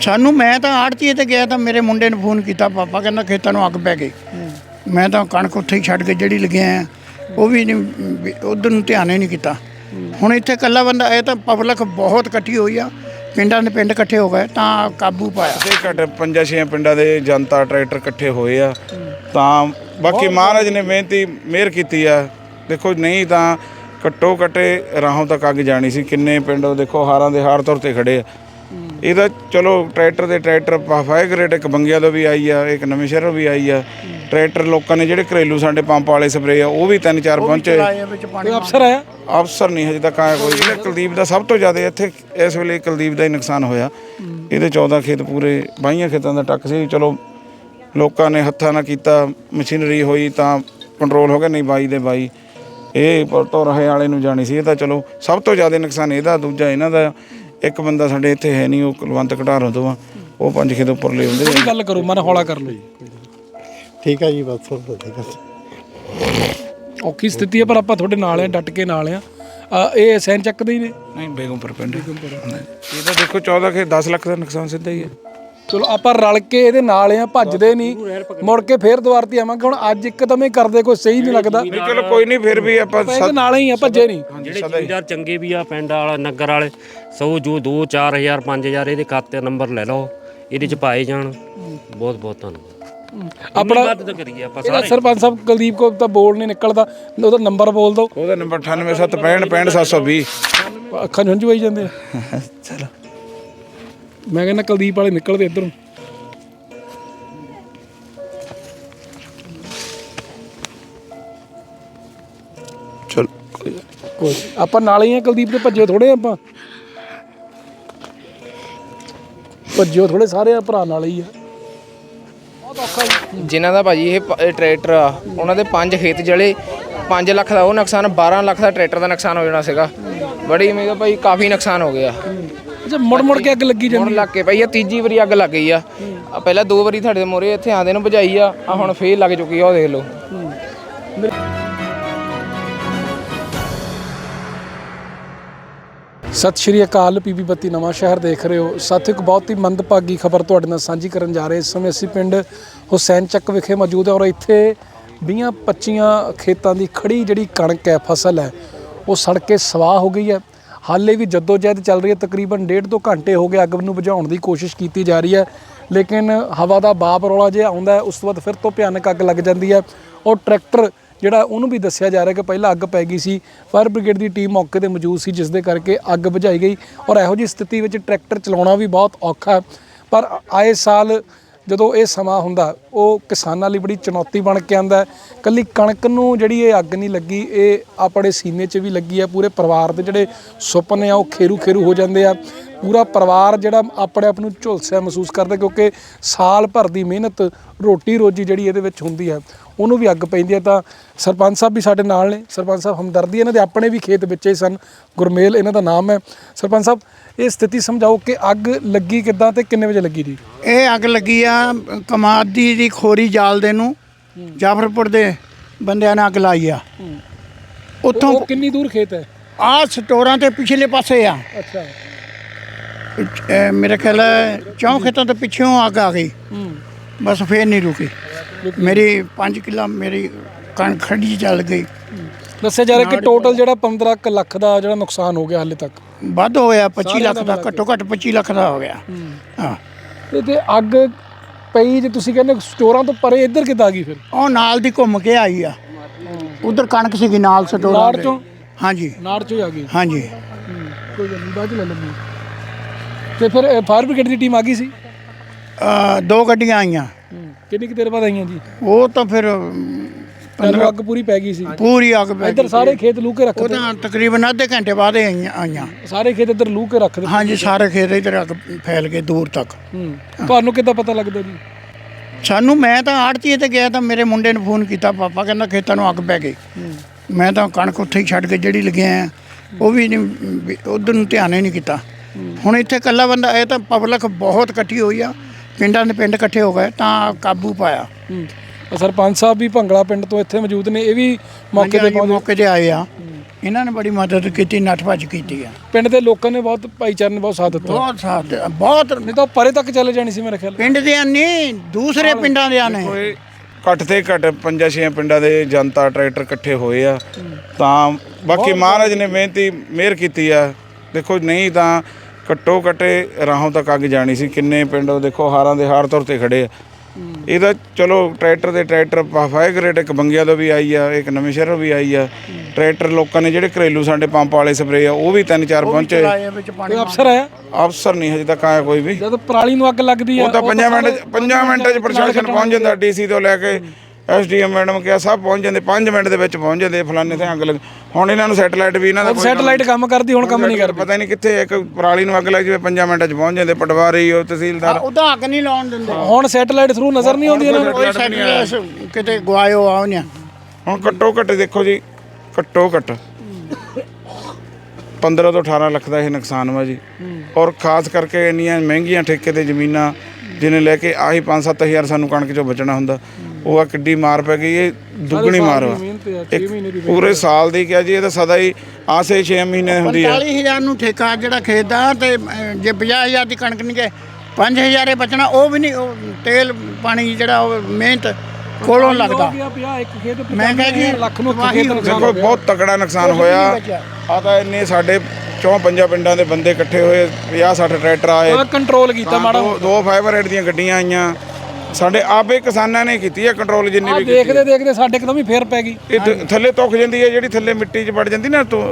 ਸਾਨੂੰ ਮੈਂ ਤਾਂ ਆੜਤੀਏ ਤੇ ਗਿਆ ਤਾਂ ਮੇਰੇ ਮੁੰਡੇ ਨੂੰ ਫੋਨ ਕੀਤਾ ਪਾਪਾ ਕਹਿੰਦਾ ਖੇਤਾਂ ਨੂੰ ਅੱਗ ਪੈ ਗਈ। ਮੈਂ ਤਾਂ ਕਣਕ ਉੱਥੇ ਹੀ ਛੱਡ ਕੇ ਜਿਹੜੀ ਲੱਗਿਆ ਆ ਉਹ ਵੀ ਨਹੀਂ ਉਧਰ ਨੂੰ ਧਿਆਨ ਹੀ ਨਹੀਂ ਕੀਤਾ। ਹੁਣ ਇੱਥੇ ਇਕੱਲਾ ਬੰਦਾ ਇਹ ਤਾਂ ਪਬਲਿਕ ਬਹੁਤ ਇਕੱਠੀ ਹੋਈ ਆ ਪਿੰਡਾਂ ਦੇ ਪਿੰਡ ਇਕੱਠੇ ਹੋ ਗਏ ਤਾਂ ਕਾਬੂ ਪਾਇਆ। ਤੇ ਘੱਟ ਪੰਜਾਂ ਛੇ ਪਿੰਡਾਂ ਦੇ ਜਨਤਾ ਟਰੈਕਟਰ ਇਕੱਠੇ ਹੋਏ ਆ। ਤਾਂ ਬਾਕੀ ਮਹਾਰਾਜ ਨੇ ਮਿਹਨਤੀ ਮਿਹਰ ਕੀਤੀ ਆ। ਦੇਖੋ ਨਹੀਂ ਤਾਂ ਘੱਟੋ ਘੱਟੇ ਰਾਹੋਂ ਤੱਕ ਅੱਗ ਜਾਣੀ ਸੀ। ਕਿੰਨੇ ਪਿੰਡ ਦੇਖੋ ਹਾਰਾਂ ਦੇ ਹਾਰ ਤੁਰ ਤੇ ਖੜੇ ਆ। ਇਹਦਾ ਚਲੋ ਟਰੈਕਟਰ ਦੇ ਟਰੈਕਟਰ ਫਾਇਰ ਗ੍ਰੇਡ ਇੱਕ ਬੰਗਿਆ ਤੋਂ ਵੀ ਆਈ ਆ ਇੱਕ ਨਵੇਂ ਸ਼ਹਿਰੋਂ ਵੀ ਆਈ ਆ। ਟਰੈਕਟਰ ਲੋਕਾਂ ਨੇ ਜਿਹੜੇ ਘਰੇਲੂ ਸਾਡੇ ਪੰਪ ਵਾਲੇ ਸਪਰੇ ਆ ਉਹ ਵੀ ਤਿੰਨ ਚਾਰ ਪਹੁੰਚੇ ਕੋਈ ਅਫਸਰ ਆਇਆ? ਅਫਸਰ ਨਹੀਂ ਹਜੇ ਤੱਕ ਆਇਆ ਕੋਈ। ਇਹਨੇ ਕੁਲਦੀਪ ਦਾ ਸਭ ਤੋਂ ਜ਼ਿਆਦਾ ਇੱਥੇ ਇਸ ਵੇਲੇ ਕੁਲਦੀਪ ਦਾ ਹੀ ਨੁਕਸਾਨ ਹੋਇਆ। ਇਹਦੇ 14 ਖੇਤ ਪੂਰੇ ਬਾਈਆਂ ਖੇਤਾਂ ਦਾ ਟੱਕ ਸੀ। ਚਲੋ ਲੋਕਾਂ ਨੇ ਹੱਥਾਂ ਨਾਲ ਕੀਤਾ ਮਸ਼ੀਨਰੀ ਹੋਈ ਤਾਂ ਕੰਟਰੋਲ ਹੋ ਗਿਆ ਨਹੀਂ ਬਾਈ ਦੇ ਬਾਈ। ਇਹ ਪਰਤੋ ਰਹੇ ਵਾਲੇ ਨੂੰ ਜਾਣੀ ਸੀ। ਇਹ ਤਾਂ ਚਲੋ ਸਭ ਤੋਂ ਜ਼ਿਆਦਾ ਨੁਕਸਾਨ ਇਹਦਾ ਦੂਜਾ ਇਹਨਾਂ ਦਾ। ਇੱਕ ਬੰਦਾ ਸਾਡੇ ਇੱਥੇ ਹੈ ਨਹੀਂ ਉਹ ਕੁਲਵੰਤ ਘਟਾਰੋਂ ਤੋਂ ਆ ਉਹ ਪੰਜ ਖੇਤ ਉੱਪਰ ਲੈ ਹੁੰਦੇ ਕੋਈ ਗੱਲ ਕਰੋ ਮਨ ਹੌਲਾ ਕਰ ਲਓ। ਠੀਕ ਹੈ ਜੀ ਬਸ ਹੋਰ ਠੀਕ ਹੈ ਔਖੀ ਸਥਿਤੀ ਹੈ ਪਰ ਆਪਾਂ ਤੁਹਾਡੇ ਨਾਲ ਆ ਡਟ ਕੇ ਨਾਲ ਆ। ਅ, ਇਹ ਸੈਨ ਚੱਕਦੇ ਹੀ ਨੇ। ਨਹੀਂ ਬੇਗਮਪੁਰ ਪਿੰਡ। ਇਹ ਤਾਂ ਦੇਖੋ 14 ਖੇਤ 10 ਲੱਖ ਦਾ ਨੁਕਸਾਨ ਸਿੱਧਾ ਹੀ ਹੈ ਚਲੋ ਆਪਾਂ ਰਲ ਕੇ ਇਹਦੇ ਨਾਲ ਆ ਭੱਜਦੇ ਨਹੀਂ। ਮੁੜ ਕੇ ਫੇਰ ਦੁਆਰ ਤੇ ਆਵਾਂਗੇ ਹੁਣ ਅੱਜ ਇੱਕਦਮ ਹੀ ਕਰਦੇ ਕੋਈ ਸਹੀ ਨਹੀਂ ਲੱਗਦਾ। ਨਹੀਂ ਚਲੋ ਕੋਈ ਨਹੀਂ ਫਿਰ ਵੀ ਆਪਾਂ ਇਹਦੇ ਨਾਲ ਹੀ ਆ ਭੱਜੇ ਨਹੀਂ। ਜਿਹੜੇ ਜ਼ਿਮੀਦਾਰ ਚੰਗੇ ਵੀ ਆ ਪਿੰਡ ਵਾਲਾ ਨਗਰ ਵਾਲੇ ਸੋ ਜੋ 2 4000 5000 ਇਹਦੇ ਖਾਤੇ ਨੰਬਰ ਲੈ ਲਓ ਇਹਦੇ ਚ ਪਾਏ ਜਾਣ। ਬਹੁਤ ਬਹੁਤ ਧੰਨਵਾਦ। ਆਪਣਾ ਮਦਦ ਕਰੀਏ ਆਪਾਂ ਇਹਦਾ ਸਰਪੰਚ ਸਾਹਿਬ ਕੁਲਦੀਪ ਕੋ ਤਾਂ ਬੋਲ ਨਹੀਂ ਨਿਕਲਦਾ ਉਹਦਾ ਨੰਬਰ ਬੋਲ ਦਿਓ। ਉਹਦਾ ਨੰਬਰ 9876565720 ਅੱਖਾਂ ਨੂੰ ਹੰਝੂ ਆਈ ਜਾਂਦੇ ਆ। ਚਲੋ। ਮੈਂ ਕਹਿੰਦਾ ਕੁਲਦੀਪ ਵਾਲੇ ਨਿਕਲਦੇ ਇੱਧਰੋਂ। ਚਲੋ। ਕੋਈ। ਆਪਾਂ ਨਾਲ ਹੀ ਆ ਕੁਲਦੀਪ ਦੇ ਭੱਜੇ ਥੋੜੇ ਆਪਾਂ। ਭੱਜਿਓ ਥੋੜੇ ਸਾਰੇ ਆ ਭਰਾ ਨਾਲ ਹੀ ਆ। ਜਿਨ੍ਹਾਂ ਦਾ ਭਾਜੀ ਇਹ ਪ- ਇਹ ਟਰੈਕਟਰ ਆ ਉਹਨਾਂ ਦੇ ਪੰਜ ਖੇਤ ਜਲੇ 5 ਲੱਖ ਦਾ ਉਹ ਨੁਕਸਾਨ 12 ਲੱਖ ਦਾ ਟਰੈਕਟਰ ਦਾ ਨੁਕਸਾਨ ਹੋ ਜਾਣਾ ਸੀਗਾ। ਬੜੀ ਮੇਗਾ ਭਾਈ ਕਾਫੀ ਨੁਕਸਾਨ ਹੋ ਗਿਆ। ਅੱਛਾ ਮੁੜ ਮੁੜ ਕੇ ਅੱਗ ਲੱਗੀ ਹੁਣ ਜਾਂਦੀ ਲੱਗ ਕੇ ਭਾਈ ਇਹ ਤੀਜੀ ਵਾਰੀ ਅੱਗ ਲੱਗ ਗਈ ਆ। ਆ ਪਹਿਲਾਂ ਦੋ ਵਾਰੀ ਤੁਹਾਡੇ ਮੋਰੇ ਇੱਥੇ ਆਂਦੇ ਨੂੰ ਬੁਝਾਈ ਆ ਆ ਹੁਣ ਫੇਰ ਲੱਗ ਚੁੱਕੀ ਆ ਉਹ ਦੇਖ ਲਓ। ਸਤਿ ਸ਼੍ਰੀ ਅਕਾਲ ਪੀਬੀ ਬੱਤੀ ਨਵਾਂ ਸ਼ਹਿਰ ਦੇਖ ਰਹੇ ਹੋ। ਸਾਥੀਓ ਇੱਕ ਬਹੁਤ ਹੀ ਮੰਦਭਾਗੀ ਖਬਰ ਤੁਹਾਡੇ ਨਾਲ ਸਾਂਝੀ ਕਰਨ ਜਾ ਰਹੇ ਇਸ ਸਮੇਂ ਅਸੀਂ ਪਿੰਡ ਹੁਸੈਨ ਚੱਕ ਵਿਖੇ ਮੌਜੂਦ ਹਾਂ ਔਰ ਇੱਥੇ 20 25 ਖੇਤਾਂ ਦੀ ਖੜੀ ਜਿਹੜੀ ਕਣਕ ਹੈ ਫਸਲ ਹੈ ਉਹ ਸੜ ਕੇ ਸਵਾਹ ਹੋ ਗਈ ਹੈ। ਹਾਲੇ ਵੀ ਜਹਿਦ ਚੱਲ ਰਹੀ ਹੈ। ਤਕਰੀਬਨ ਡੇਢ ਦੋ ਘੰਟੇ ਹੋ ਗਏ ਅੱਗ ਨੂੰ ਬੁਝਾਉਣ ਦੀ ਕੋਸ਼ਿਸ਼ ਕੀਤੀ ਜਾ ਰਹੀ ਹੈ। ਲੇਕਿਨ ਹਵਾ ਦਾ ਬਾਪ ਰੌਲਾ ਜੇ ਆਉਂਦਾ ਉਸ ਤੋਂ ਬਾਅਦ ਫਿਰ ਤੋਂ ਭਿਆਨਕ ਅੱਗ ਲੱਗ ਜਾਂਦੀ ਹੈ। ਔਰ ਟਰੈਕਟਰ ਜਿਹੜਾ ਉਹਨੂੰ ਵੀ ਦੱਸਿਆ ਜਾ ਰਿਹਾ ਕਿ ਪਹਿਲਾਂ ਅੱਗ ਪੈ ਗਈ ਸੀ। ਫਾਇਰ ਬ੍ਰਿਗੇਡ ਦੀ ਟੀਮ ਮੌਕੇ ਤੇ ਮੌਜੂਦ ਸੀ, ਜਿਸ ਦੇ ਕਰਕੇ ਅੱਗ ਬੁਝਾਈ ਗਈ। ਔਰ ਇਹੋ ਜਿਹੀ ਸਥਿਤੀ ਵਿੱਚ ਟਰੈਕਟਰ ਚਲਾਉਣਾ ਵੀ ਬਹੁਤ ਔਖਾ ਪਰ ਆਏ ਸਾਲ ਜਦੋਂ ਇਹ ਸਮਾਂ ਹੁੰਦਾ, ਉਹ ਕਿਸਾਨਾਂ ਲਈ ਬੜੀ ਚੁਣੌਤੀ ਬਣ ਕੇ ਆਂਦਾ ਕੱਲੀ ਕਣਕ ਨੂੰ ਜਿਹੜੀ ਇਹ ਅੱਗ ਨਹੀਂ ਲੱਗੀ, ਇਹ ਆਪਣੇ ਸੀਨੇ 'ਚ ਵੀ ਲੱਗੀ ਹੈ ਪੂਰੇ ਪਰਿਵਾਰ ਦੇ ਜਿਹੜੇ ਸੁਪਨੇ ਆ, ਉਹ ਖੇਰੂ ਖੇਰੂ ਹੋ ਜਾਂਦੇ ਆ। ਪੂਰਾ ਪਰਿਵਾਰ ਜਿਹੜਾ ਆਪਣੇ ਆਪ ਨੂੰ ਝੁਲਸਿਆ ਮਹਿਸੂਸ ਕਰਦਾ ਕਿਉਂਕਿ ਸਾਲ ਭਰ ਦੀ ਮਿਹਨਤ ਰੋਟੀ ਰੋਜੀ ਜਿਹੜੀ ਇਹਦੇ ਵਿੱਚ ਹੁੰਦੀ ਹੈ ਉਹਨੂੰ ਵੀ ਅੱਗ ਪੈਂਦੀ ਹੈ। ਤਾਂ ਸਰਪੰਚ ਸਾਹਿਬ ਵੀ ਸਾਡੇ ਨਾਲ ਨੇ। ਸਰਪੰਚ ਸਾਹਿਬ ਹਮਦਰਦੀ ਇਹਨਾਂ ਦੇ ਆਪਣੇ ਵੀ ਖੇਤ ਵਿੱਚ ਹੀ ਸਨ। ਗੁਰਮੇਲ ਇਹਨਾਂ ਦਾ ਨਾਮ ਹੈ। ਸਰਪੰਚ ਸਾਹਿਬ ਇਹ ਸਥਿਤੀ ਸਮਝਾਓ ਕਿ ਅੱਗ ਲੱਗੀ ਕਿੱਦਾਂ ਤੇ ਕਿੰਨੇ ਵਜੇ ਲੱਗੀ ਜੀ? ਇਹ ਅੱਗ ਲੱਗੀ ਆ ਕਮਾਦੀ ਦੀ ਖੋਰੀ ਜਾਲ ਦੇ ਨੂੰ ਜਾਫਰਪੁਰ ਦੇ ਬੰਦਿਆਂ ਨੇ ਅੱਗ ਲਾਈ ਆ। ਉੱਥੋਂ ਕਿੰਨੀ ਦੂਰ ਖੇਤ ਹੈ? ਆ ਸਟੋਰਾਂ ਤੇ ਪਿਛਲੇ ਪਾਸੇ ਆ। ਅੱਛਾ। ਇਹ ਮੇਰੇ ਖਿਆਲ ਹੈ ਚੌਂ ਖੇਤਾਂ ਤੋਂ ਪਿੱਛੋਂ ਅੱਗ ਆ ਗਈ। ਬਸ ਫੇਰ ਨਹੀਂ ਰੁਕੀ। ਮੇਰੀ 5 ਕਿੱਲਾ ਮੇਰੀ ਕਣਕ ਖੜੀ ਚੱਲ ਗਈ। ਦੱਸਿਆ ਜਾ ਰਿਹਾ ਕਿ ਟੋਟਲ ਜਿਹੜਾ 15 ਕੁ ਲੱਖ ਦਾ ਜਿਹੜਾ ਨੁਕਸਾਨ ਹੋ ਗਿਆ ਹਾਲੇ ਤੱਕ। ਵੱਧ ਹੋਇਆ 25 ਲੱਖ ਦਾ ਘੱਟੋ ਘੱਟ 25 ਲੱਖ ਦਾ ਹੋ ਗਿਆ। ਹਾਂ। ਤੇ ਤੇ ਅੱਗ ਪਈ ਜੇ ਤੁਸੀਂ ਕਹਿੰਦੇ ਸਟੋਰਾਂ ਤੋਂ ਪਰੇ ਇੱਧਰ ਕਿੱਦਾਂ ਆ ਗਈ ਫਿਰ? ਉਹ ਨਾਲ ਦੀ ਘੁੰਮ ਕੇ ਆਈ ਆ। ਉਧਰ ਕਣਕ ਸੀਗੀ ਨਾਲ ਸਟੋਰਾਂ ਨਾੜ ਦੇ। ਚੋਂ? ਹਾਂਜੀ। ਨਾੜ ਚੋਂ ਹੀ ਆ ਗਈ। ਹਾਂਜੀ। ਕੋਈ ਗੱਲ ਨਹੀਂ ਬਾਅਦ ਚ ਲੈ ਲੈਂਦੇ ਤੇ ਫਿਰ ਫਾਇਰ ਬ੍ਰਿਗੇਡ ਦੀ ਟੀਮ ਆ ਗਈ ਸੀ? ਅ, ਦੋ ਗੱਡੀਆਂ ਆਈਆਂ। ਕਿੰਨੀ ਕੁ ਦੇਰ ਬਾਅਦ ਆਈਆਂ ਜੀ? ਉਹ ਤਾਂ ਫਿਰ ਅਮ, ਅੱਗ ਪੂਰੀ ਪੈ ਗਈ ਸੀ। ਪੂਰੀ ਅੱਗ ਪੈ ਇੱਧਰ ਸਾਰੇ ਖੇਤ ਲੂ ਕੇ ਉਹ ਰੱਖਦੇ ਤਾਂ ਤਕਰੀਬਨ ਅੱਧੇ ਘੰਟੇ ਬਾਅਦ ਹੀ ਆਈਆਂ ਆਈਆਂ। ਸਾਰੇ ਖੇਤ ਇੱਧਰ ਲੂ ਕੇ ਰੱਖਦੇ ਹਾਂਜੀ ਸਾਰੇ ਖੇਤ ਇਧਰ ਅੱਗ ਫੈਲ ਗਏ ਦੂਰ ਤੱਕ। ਹੂੰ ਤੁਹਾਨੂੰ ਕਿੱਦਾਂ ਪਤਾ ਲੱਗਦਾ ਜੀ? ਸਾਨੂੰ ਮੈਂ ਤਾਂ ਆੜਤੀਏ ਤੇ ਗਿਆ ਤਾਂ ਮੇਰੇ ਮੁੰਡੇ ਨੂੰ ਫੋਨ ਕੀਤਾ ਪਾਪਾ ਕਹਿੰਦਾ ਖੇਤਾਂ ਨੂੰ ਅੱਗ ਪੈ ਗਈ। ਮੈਂ ਤਾਂ ਕਣਕ ਉੱਥੇ ਹੀ ਛੱਡ ਕੇ ਜਿਹੜੀ ਲੱਗਿਆ ਉਹ ਵੀ ਨਹੀਂ ਉਧਰ ਨੂੰ ਧਿਆਨ ਹੀ ਨਹੀਂ ਕੀਤਾ। ਹੁਣ ਇੱਥੇ ਇਕੱਲਾ ਬੰਦਾ ਇਹ ਤਾਂ ਪਬਲਿਕ ਬਹੁਤ ਇਕੱਠੀ ਹੋਈ ਆ ਪਿੰਡਾਂ ਦੇ ਪਿੰਡ ਇਕੱਠੇ ਹੋ ਗਏ ਤਾਂ ਕਾਬੂ ਪਾਇਆ। ਹੂੰ। ਸਰਪੰਚ ਸਾਹਿਬ ਵੀ ਭੰਗਲਾ ਪਿੰਡ ਤੋਂ ਇੱਥੇ ਮੌਜੂਦ ਨੇ ਇਹ ਵੀ ਮੌਕੇ ਤੇ ਮੌਕੇ ਤੇ ਆਏ ਆ। ਇਹਨਾਂ ਨੇ ਬੜੀ ਮਦਦ ਕੀਤੀ ਨੱਠ ਭੱਜ ਕੀਤੀ ਆ। ਪਿੰਡ ਦੇ ਲੋਕਾਂ ਨੇ ਬਹੁਤ ਭਾਈਚਾਰੇ ਨੇ ਬਹੁਤ ਸਾਥ ਦਿੱਤਾ। ਬਹੁਤ ਸਾਥ ਦਿੱਤਾ, ਬਹੁਤ ਨਹੀਂ ਤਾਂ ਪਰੇ ਤੱਕ ਚਲੇ ਜਾਣੀ ਸੀ ਮੇਰੇ ਖਿਆਲ। ਪਿੰਡ ਦੇ ਨਹੀਂ ਦੂਸਰੇ ਪਿੰਡਾਂ ਦੇ ਨੇ। ਕੋਈ ਘੱਟ ਤੇ ਘੱਟ ਪੰਜਾਂ ਛੇ ਪਿੰਡਾਂ ਦੇ ਜਨਤਾ ਟਰੈਕਟਰ ਇਕੱਠੇ ਹੋਏ ਆ। ਤਾਂ ਬਾਕੀ ਮਹਾਰਾਜ ਨੇ ਮਿਹਨਤੀ ਮਿਹਰ ਕੀਤੀ ਆ। ਦੇਖੋ ਨਹੀਂ ਤਾਂ ਘੱਟੋ ਘੱਟੇ ਰਾਹੋਂ ਤੱਕ ਅੱਗ ਜਾਣੀ ਸੀ। ਕਿੰਨੇ ਪਿੰਡ ਦੇਖੋ ਹਾਰਾਂ ਦੇ ਹਾਰ ਤੁਰ ਤੇ ਖੜੇ ਆ। ਇਹਦਾ ਚਲੋ ਟਰੈਕਟਰ ਦੇ ਟਰੈਕਟਰ ਫਾਇਰ ਗ੍ਰੇਡ ਇੱਕ ਬੰਗਿਆ ਤੋਂ ਵੀ ਆਈ ਆ ਇੱਕ ਨਵੇਂ ਸ਼ਹਿਰੋਂ ਵੀ ਆਈ ਆ। ਟਰੈਕਟਰ ਲੋਕਾਂ ਨੇ ਜਿਹੜੇ ਘਰੇਲੂ ਸਾਡੇ ਪੰਪ ਵਾਲੇ ਸਪਰੇ ਆ ਉਹ ਵੀ ਤਿੰਨ ਚਾਰ ਪਹੁੰਚੇ। ਕੋਈ ਅਫਸਰ ਆਇਆ? ਅਫਸਰ ਨਹੀਂ ਹਜੇ ਤੱਕ ਆਇਆ ਕੋਈ ਵੀ। ਜਦ ਪਰਾਲੀ ਨੂੰ ਅੱਗ ਲੱਗਦੀ ਆ ਉਹ ਤਾਂ ਪੰਜਾਂ ਮਿੰਟ ਪੰਜਾਂ ਮਿੰਟਾਂ 'ਚ ਪ੍ਰਸ਼ਾਸਨ ਪਹੁੰਚ ਜਾਂਦਾ ਡੀਸੀ ਤੋਂ ਲੈ ਕੇ। ਐਸਡੀਐਮ ਮੈਡਮ ਕਿਹਾ ਸਭ ਪਹੁੰਚ ਜਾਂਦੇ 5 ਮਿੰਟ ਦੇ ਵਿੱਚ ਪਹੁੰਚ ਜਾਂਦੇ ਫਲਾਣੇ ਤੇ ਅੱਗ ਲੱਗ ਹੁਣ ਇਹਨਾਂ ਨੂੰ ਸੈਟਲਾਈਟ ਵੀ ਇਹਨਾਂ ਦਾ ਕੋਈ ਸੈਟਲਾਈਟ ਕੰਮ ਕਰਦੀ ਹੁਣ ਕੰਮ ਨਹੀਂ ਕਰਦੀ। ਪਤਾ ਨਹੀਂ ਕਿੱਥੇ ਇੱਕ ਪਰਾਲੀ ਨੂੰ ਅੱਗ ਲੱਗ ਜਾਵੇ 5 ਮਿੰਟਾਂ 'ਚ ਪਹੁੰਚ ਜਾਂਦੇ ਪਟਵਾਰੀ ਉਹ ਤਹਿਸੀਲਦਾਰ। ਉਹਦਾ ਅੱਗ ਨਹੀਂ ਲਾਉਣ ਦਿੰਦੇ। ਹੁਣ ਸੈਟਲਾਈਟ ਥਰੂ ਨਜ਼ਰ ਨਹੀਂ ਆਉਂਦੀ ਇਹਨਾਂ ਨੂੰ। ਕੋਈ ਸੈਟਲਾਈਟ ਕਿਤੇ ਗਵਾਇਓ ਆਉ ਨਹੀਂ। ਹੁਣ ਘੱਟੋ ਘੱਟ ਦੇਖੋ ਜੀ ਘੱਟੋ ਘੱਟ 15 ਤੋਂ 18 ਲੱਖ ਦਾ ਇਹ ਨੁਕਸਾਨ ਵਾ ਜੀ। ਔਰ ਖਾਸ ਕਰਕੇ ਇੰਨੀਆਂ ਮਹਿੰਗੀਆਂ ਠੇਕੇ ਤੇ ਜ਼ਮੀਨਾਂ ਜਿਹਨੇ ਲੈ ਕੇ ਆਹੀ 5-7000 ਸਾਨੂੰ ਕਣਕ ਚੋਂ ਬਚਣਾ ਹੁੰਦਾ। ਉਹ ਆ ਕਿੱਡੀ ਮਾਰ ਪੈ ਗਈ ਇਹ ਦੁੱਗਣੀ ਮਾਰ ਵਾ। ਇੱਕ ਪੂਰੇ ਸਾਲ ਦੀ ਕਿਹਾ ਜੀ ਇਹ ਤਾਂ ਸਦਾ ਹੀ ਆਸੇ 6 ਮਹੀਨੇ ਹੁੰਦੀ ਆ। 45000 ਨੂੰ ਠੇਕਾ ਜਿਹੜਾ ਖੇਤ ਦਾ ਤੇ ਜੇ 50000 ਦੀ ਕਣਕ ਨਹੀਂ ਗਏ 5000 ਇਹ ਬਚਣਾ ਉਹ ਵੀ ਨਹੀਂ ਉਹ ਤੇਲ ਪਾਣੀ ਜਿਹੜਾ ਉਹ ਮਿਹਨਤ ਕੋਲੋਂ ਲੱਗਦਾ। ਮੈਂ ਕਿਹਾ ਜੀ ਲੱਖ ਨੂੰ। ਦੇਖੋ ਬਹੁਤ ਤਕੜਾ ਨੁਕਸਾਨ ਹੋਇਆ। ਆ ਤਾਂ ਇੰਨੇ ਸਾਡੇ ਚੌਂ ਪੰਜਾਂ ਪਿੰਡਾਂ ਦੇ ਬੰਦੇ ਇਕੱਠੇ ਹੋਏ 50 60 ਟਰੈਕਟਰ ਆਏ। ਕੰਟਰੋਲ ਕੀਤਾ ਮਾੜਾ ਦੋ- ਫਾਈਬਰ ਹੈਡ ਦੀਆਂ ਗੱਡੀਆਂ ਆਈਆਂ। ਸਾਡੇ ਆਪੇ ਕਿਸਾਨਾਂ ਨੇ ਕੀਤੀ ਹੈ ਕੰਟਰੋਲ ਜਿੰਨੀ ਵੀ ਦੇਖਦੇ ਦੇਖਦੇ ਸਾਡੇ ਇੱਕਦਮ ਹੀ ਫੇਰ ਪੈ ਗਈ। ਇਹ ਥੱਲੇ ਤੁੱਕ ਜਾਂਦੀ ਹੈ ਜਿਹੜੀ ਥੱਲੇ ਮਿੱਟੀ 'ਚ ਵੜ ਜਾਂਦੀ ਨਾ ਤੋਂ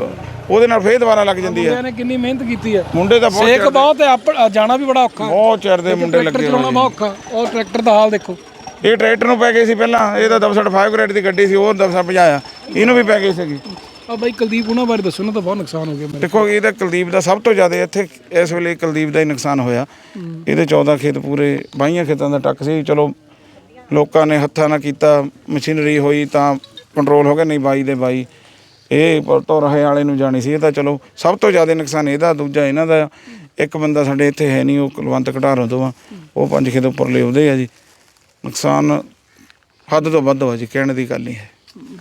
ਉਹਦੇ ਨਾਲ ਫੇਰ ਦੁਬਾਰਾ ਲੱਗ ਜਾਂਦੀ ਹੈ ਮੁੰਡਿਆਂ ਨੇ ਕਿੰਨੀ ਮਿਹਨਤ ਕੀਤੀ ਹੈ ਮੁੰਡੇ ਤਾਂ ਬਹੁਤ ਸੇਕ ਚਿਰ ਬਹੁਤ ਹੈ ਆਪ ਜਾਣਾ ਵੀ ਬੜਾ ਔਖਾ। ਬਹੁਤ ਚਿਰ ਦੇ ਮੁੰਡੇ ਟਰੈਕਟਰ ਲੱਗੇ ਚਲਾਉਣਾ ਹੋਏ ਬਹੁਤ ਔਖਾ। ਉਹ ਟਰੈਕਟਰ ਦਾ ਹਾਲ ਦੇਖੋ। ਇਹ ਟਰੈਕਟਰ ਨੂੰ ਪੈ ਗਏ ਸੀ ਪਹਿਲਾਂ ਇਹ ਤਾਂ 5 ਗ੍ਰੇਡ ਦੀ ਗੱਡੀ ਸੀ ਉਹ ਦਫਸਾ ਭਜਾਇਆ। ਇਹਨੂੰ ਵੀ ਪੈ ਗਈ ਸੀਗੀ। ਆ ਬਾਈ ਕੁਲਦੀਪ ਉਹਨਾਂ ਬਾਰੇ ਦੱਸੋ ਨਾ ਤਾਂ ਬਹੁਤ ਨੁਕਸਾਨ ਹੋ ਗਿਆ ਮੇਰੇ ਦੇਖੋ ਇਹਦਾ ਕੁਲਦੀਪ ਦਾ ਸਭ ਤੋਂ ਜ਼ਿਆਦਾ ਇੱਥੇ ਇਸ ਵੇਲੇ ਕੁਲਦੀਪ ਦਾ ਹੀ ਨੁਕਸਾਨ ਹੋਇਆ। ਇਹਦੇ 14 ਖੇਤ ਪੂਰੇ ਬਾਈਆਂ ਖੇਤਾਂ ਦਾ ਟੱਕ ਸੀ। ਚਲੋ ਲੋਕਾਂ ਨੇ ਹੱਥਾਂ ਨਾਲ ਕੀਤਾ ਮਸ਼ੀਨਰੀ ਹੋਈ ਤਾਂ ਕੰਟਰੋਲ ਹੋ ਗਿਆ ਨਹੀਂ ਬਾਈ ਦੇ ਬਾਈ। ਇਹ ਤੋਂ ਰਹੇ ਵਾਲੇ ਨੂੰ ਜਾਣੀ ਸੀ। ਇਹ ਤਾਂ ਚਲੋ ਸਭ ਤੋਂ ਜ਼ਿਆਦਾ ਨੁਕਸਾਨ ਇਹਦਾ ਦੂਜਾ ਇਹਨਾਂ ਦਾ। ਇੱਕ ਬੰਦਾ ਸਾਡੇ ਇੱਥੇ ਹੈ ਨਹੀਂ ਉਹ ਕੁਲਵੰਤ ਘਟਾਰੋਂ ਤੋਂ ਆ। ਉਹ ਪੰਜ ਖੇਤ ਉੱਪਰ ਲਿਆਉਂਦੇ ਆ ਜੀ। ਨੁਕਸਾਨ ਹੱਦ ਤੋਂ ਵੱਧ ਹੋ ਜੀ ਕਹਿਣ ਦੀ ਗੱਲ ਨਹੀਂ ਹੈ।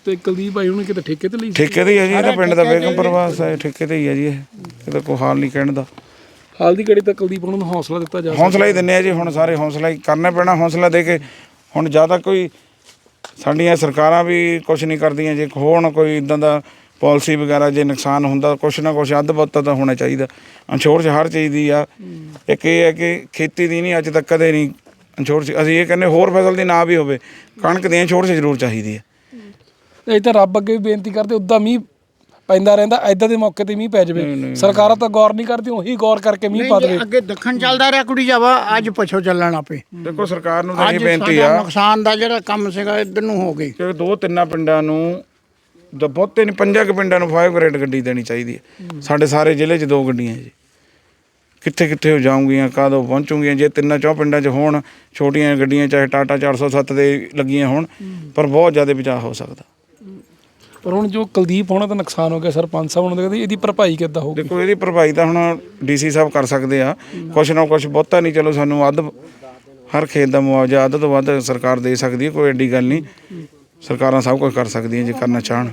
ਤੇ ਕੁਲਦੀਪ ਭਾਈ ਉਹਨੇ ਕਿਤੇ ਠੇਕੇ ਤੇ ਲਈ ਸੀ? ਠੇਕੇ ਤੇ ਹੀ ਹੈ ਜੀ ਇਹਦਾ ਪਿੰਡ ਦਾ ਬੇਗਮ ਪ੍ਰਵਾਸ ਹੈ ਠੇਕੇ ਤੇ ਹੀ ਹੈ ਜੀ ਇਹ। ਇਹਦਾ ਕੋਈ ਹਾਲ ਨਹੀਂ ਕਹਿਣ ਦਾ। ਹਾਲ ਦੀ ਘੜੀ ਤਾਂ ਕੁਲਦੀਪ ਉਹਨਾਂ ਨੂੰ ਹੌਸਲਾ ਦਿੱਤਾ ਜਾ ਹੌਸਲਾ ਹੀ ਦਿੰਨੇ ਆ ਜੀ ਹੁਣ ਸਾਰੇ ਹੌਸਲਾ ਹੀ ਕਰਨਾ ਪੈਣਾ ਹੌਸਲਾ ਦੇ ਕੇ ਹੁਣ ਜ਼ਿਆਦਾ ਕੋਈ ਸਾਡੀਆਂ ਸਰਕਾਰਾਂ ਵੀ ਕੁਝ ਨਹੀਂ ਕਰਦੀਆਂ ਜੇ ਹੋਣ ਕੋਈ ਇਦਾਂ ਦਾ ਪਾਲਿਸੀ ਵਗੈਰਾ ਜੇ ਨੁਕਸਾਨ ਹੁੰਦਾ ਕੁਛ ਨਾ ਕੁਛ ਅੱਧ ਬੱਤ ਤਾਂ ਹੋਣਾ ਚਾਹੀਦਾ। ਇੰਸ਼ੋਰੈਂਸ ਹਰ ਚੀਜ਼ ਦੀ ਆ। ਇੱਕ ਇਹ ਹੈ ਕਿ ਖੇਤੀ ਦੀ ਨਹੀਂ ਅੱਜ ਤੱਕ ਕਦੇ ਨਹੀਂ ਇੰਸ਼ੋਰੈਂਸ ਅਸੀਂ ਇਹ ਕਹਿੰਦੇ ਹੋਰ ਫਸਲ ਦੀ ਨਾ ਵੀ ਹੋਵੇ ਕਣਕ ਦੀ ਇੰਸ਼ੋਰੈਂਸ ਜ਼ਰੂਰ ਚਾਹੀਦੀ ਹੈ। ਇਹ ਤਾਂ ਰੱਬ ਅੱਗੇ ਵੀ ਬੇਨਤੀ ਕਰਦੇ ਉਦਾਂ ਮੀਂਹ ਪੈਂਦਾ ਰਹਿੰਦਾ ਐਦਾਂ ਦੇ ਮੌਕੇ ਤੇ ਮੀਂਹ ਪੈ ਜਾਵੇ। ਸਰਕਾਰਾਂ ਤਾਂ ਗੌਰ ਨਹੀਂ ਕਰਦੀ ਉਹੀ ਗੌਰ ਕਰਕੇ ਮੀਂਹ ਪਾ ਦੇਵੇ। ਅੱਗੇ ਦੱਖਣ ਚੱਲਦਾ ਰਿਹਾ ਕੁੜੀ ਜਾਵਾ ਅੱਜ ਪਛੋ ਚੱਲਣ ਆਪੇ। ਦੇਖੋ ਸਰਕਾਰ ਨੂੰ ਤਾਂ ਇਹ ਬੇਨਤੀ ਆ। ਨੁਕਸਾਨ ਦਾ ਜਿਹੜਾ ਕੰਮ ਸੀਗਾ ਇੱਧਰ ਨੂੰ ਹੋ ਗਈ। ਕਿ ਦੋ ਤਿੰਨਾਂ ਪਿੰਡਾਂ ਨੂੰ ਦ- ਬਹੁਤੇ ਨਹੀਂ ਪੰਜਾਂ ਕੁ ਪਿੰਡਾਂ ਨੂੰ ਫਾਈਵ ਗ੍ਰੇਡ ਗੱਡੀ ਦੇਣੀ ਚਾਹੀਦੀ ਹੈ। ਸਾਡੇ ਸਾਰੇ ਜ਼ਿਲ੍ਹੇ 'ਚ ਦੋ ਗੱਡੀਆਂ ਜੀ। ਕਿੱਥੇ ਕਿੱਥੇ ਹੋ ਜਾਊਂਗੀਆਂ ਕਦੋਂ ਪਹੁੰਚੂਗੀਆਂ ਜੇ ਤਿੰਨਾਂ ਚੌ ਪਿੰਡਾਂ 'ਚ ਹੋਣ ਛੋਟੀਆਂ ਗੱਡੀਆਂ ਚਾਹੇ ਟਾਟਾ 407 ਦੇ ਲੱਗੀਆਂ ਹੋਣ ਪਰ ਬਹੁਤ ਜ਼ਿਆਦਾ ਬਚਾਅ ਹੋ ਸਕਦਾ। ਪਰ ਹੁਣ ਜੋ ਕੁਲਦੀਪ ਹੋਣਾ ਤਾਂ ਨੁਕਸਾਨ ਹੋ ਗਿਆ ਸਰਪੰਚ ਸਾਹਿਬ ਉਹਨਾਂ ਦੇ ਕਹਿੰਦੇ ਇਹਦੀ ਭਰਪਾਈ ਕਿੱਦਾਂ ਹੋਊਗੀ? ਦੇਖੋ ਇਹਦੀ ਭਰਪਾਈ ਤਾਂ ਹੁਣ ਡੀਸੀ ਸਾਹਿਬ ਕਰ ਸਕਦੇ ਆ। ਕੁਛ ਨਾ ਕੁਛ ਬਹੁਤਾ ਨਹੀਂ ਚਲੋ ਸਾਨੂੰ ਅੱਧ ਹਰ ਖੇਤ ਦਾ ਮੁਆਵਜ਼ਾ ਅੱਧ ਤੋਂ ਵੱਧ ਸਰਕਾਰ ਦੇ ਸਕਦੀ ਹੈ ਕੋਈ ਐਡੀ ਗੱਲ ਨਹੀਂ। ਸਰਕਾਰਾਂ ਸਭ ਕੁਝ ਕਰ ਸਕਦੀਆਂ ਜੇ ਕਰਨਾ ਚਾਹਣ।